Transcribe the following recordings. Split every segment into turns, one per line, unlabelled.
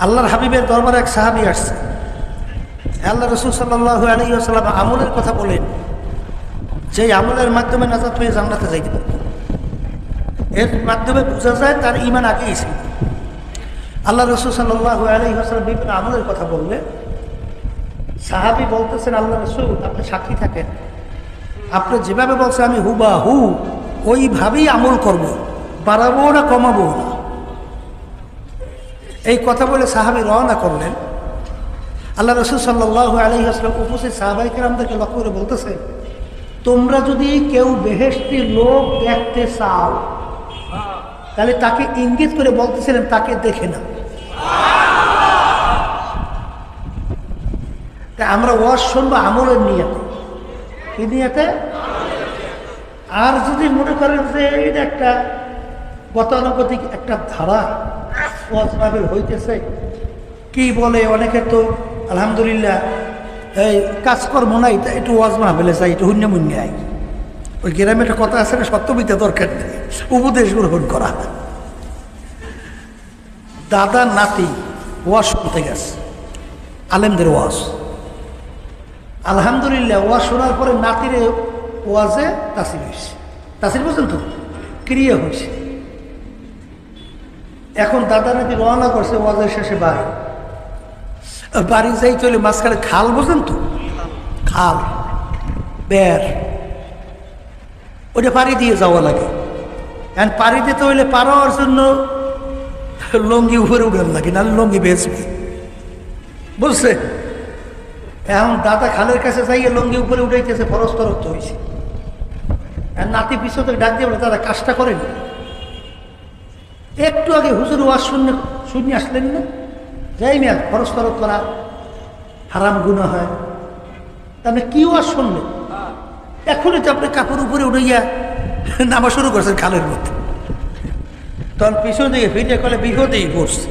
আল্লাহর হাবিবের দরবারে এক সাহাবি আসছে। আল্লাহ রসুল সাল্লাহ আলী আসাল্লাম আমলের কথা বলেন যেই আমলের মাধ্যমে নাজাত পেয়ে জান্নাতে যাইতে পারবে। এর মাধ্যমে বোঝা যায় তার ইমান আগেই ছিল। আল্লাহ রসুল সাল্লাহ আলী আসাল্লাম বিভিন্ন আমলের কথা বললে সাহাবি বলতেছেন, আল্লাহ রসুল, আপনি সাক্ষী থাকেন। আপনি যেভাবে বলছেন, আমি হুবা হু ওইভাবেই আমল করব। বাড়াবো না, কমাবো না। এই কথা বলে সাহাবি রওনা করলেন। আল্লাহ রসুল সাল্লাহ আলী আসলাম উপস্থিত সাহাবাইকে আমাদেরকে লক্ষ্য করে বলতেছে, তোমরা যদি কেউ বেহেস্তি লোক দেখতে চাও, তাহলে তাকে ইঙ্গিত করে বলতেছিলেন, তাকে দেখে না তা আমরা ওয়াজ শুনব আমলের নিয়াতে। কি নিয়াতে? আর যদি মনে করেন যে এটা একটা গতানুগতিক একটা ধারা হইতেছে। কি বলে অনেকে তো, আলহামদুলিল্লাহ, এই কাজকর্ম নাই, তা একটু ওয়াজ মাহফিলে চাই একটু শূন্য মুন্য আই। ওই গ্রামে একটা কথা আছে না, সত্যবিদ্যা দরকার নেই, উপদেশ গ্রহণ করা। দাদা, নাতি, ওয়াজ শুনতে গেছে, আলেমদের ওয়াজ। আলহামদুলিল্লাহ, ওয়াজ শোনার পরে নাতিরে ওয়াজে তাসির হয়েছে তাসির বুঝলেন তো ক্রিয়া হয়েছে এখন দাদা নাকি রওনা করছে ওয়াজের শেষে বাড়ি। বাড়ি যাই চলে মাঝখানে খাল বোঝেন তো? খাল, বের। ওটা পাড়ি দিয়ে যাওয়া লাগে। এখন পাড়ি দিতে হইলে পারোয়ার জন্য লঙ্গি উপরে উঠে লাগে না লঙ্গি বেচবে। বুঝছে এখন দাদা খালের কাছে যাইয়ে লঙ্গি উপরে উঠাইতেছে ফরস তরস্ত হয়েছে আর নাতি পিছনে ডাক দিয়ে বলে, দাদা, কাজটা করেন। একটু আগে হুজুর ওয়াজ শূন্য শূন্য আসলেন না? যাই মিয়া খরচ তরফ করা হারাম গুণা হয়। তাহলে কি ওয়াজ শুনলেন? এখনই তো আপনি কাপড় উপরে উঠাইয়া নামা শুরু করছেন খালের মধ্যে। তখন পিছন দিকে ফিরে কলে বিপদেই পড়ছে।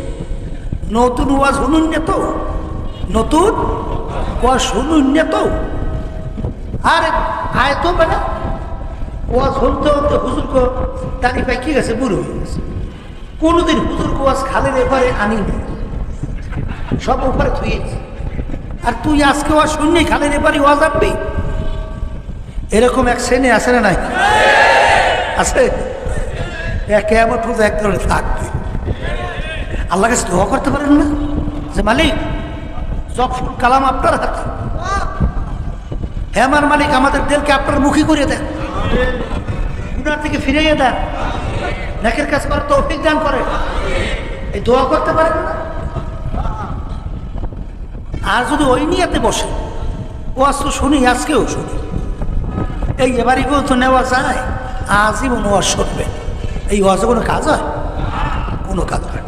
নতুন ওয়াজ শুনুন না তো। নতুন ওয়াজ শুনুন না তো। আর আয় তো ওয়াজ শুনতে শুনতে হুজুর কো দাঁড়িয়ে পাই কি গেছে? বুড়ো হয়ে গেছে। কোনোদিন হুজুর ওয়াজ খালের এপারে আনি না সব উপরে থুয়েছি আর তুই আজকে ওয়াজ শুননি খালের এপারে ওয়াজ আনবি এরকম এক শ্রেণি আছে না নাই? আছে? একে আমার প্রতি এক ধরনের থাকবে। আল্লাহ কাছে দোয়া করতে পারেন না? যে মালিক সব ফুল কালাম আপনার হাতে। হে আমার মালিক, আমাদের দেলকে আপনার মুখী করে দেন। গুনার থেকে ফিরিয়ে দেন। নেকের কাজ করার তো দান করে। এই দোয়া করতে পারে না? আর যদি ওই নিয়াতে বসে, ও আজ তো শুনি, আজকেও শুনি। এই এবারই তো নেওয়া যায়, আজীবন ওয়াজ শুনবে এই ওয়াজে কোনো কাজ হয়? কোনো কাজ হয়